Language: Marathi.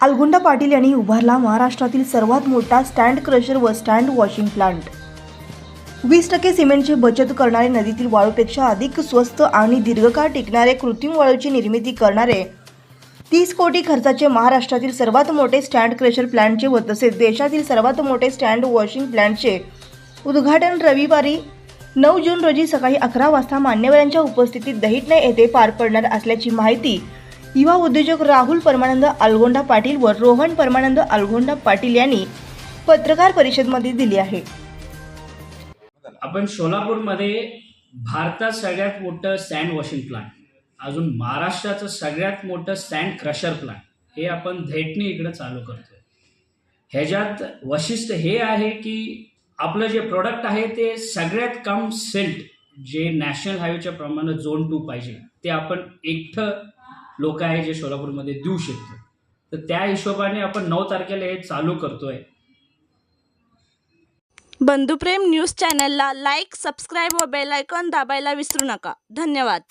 अलगुंडा पाटील यांनी उभारला महाराष्ट्रातील सर्वात मोठा स्टँड क्रशर व स्टँड वॉशिंग प्लांट. वीस टक्के सिमेंटची बचत करणारे नदीतील वाळूपेक्षा अधिक स्वस्त आणि दीर्घकाळ टिकणारे कृत्रिम वाळूची निर्मिती करणारे तीस कोटी खर्चाचे महाराष्ट्रातील सर्वात मोठे स्टँड क्रेशर प्लांटचे व तसेच देशातील सर्वात मोठे स्टँड वॉशिंग प्लांटचे उद्घाटन रविवारी नऊ जून रोजी सकाळी अकरा वाजता मान्यवरांच्या उपस्थितीत दहिटणे येथे पार पडणार असल्याची माहिती युवा उद्योजक राहुल परमानंद अलगोंडा पाटील व रोहन परमानंद अलगोंडा पाटील यांनी पत्रकार परिषदमध्ये दिली आहे. आपण सोलापूरमध्ये भारतात सगळ्यात मोठं सँड वॉशिंग प्लांट अजून महाराष्ट्राचं सगळ्यात मोठं सँड क्रशर प्लांट हे आपण धेटणी इकडं चालू करतोय. ह्याच्यात वशिष्ठ हे आहे की आपलं जे प्रोडक्ट आहे ते सगळ्यात कम सेल्ट जे नॅशनल हायवेच्या प्रमाणे झोन टू पाहिजे ते आपण एकठं लोक आहे जे सोलापूरमध्ये देऊ शकतो तर त्या हिशोबाने आपण नऊ तारखेला हे चालू करतोय. बंधुप्रेम न्यूज चॅनलला लाईक सबस्क्राईब व बेल आयकॉन दाबायला विसरू नका. धन्यवाद.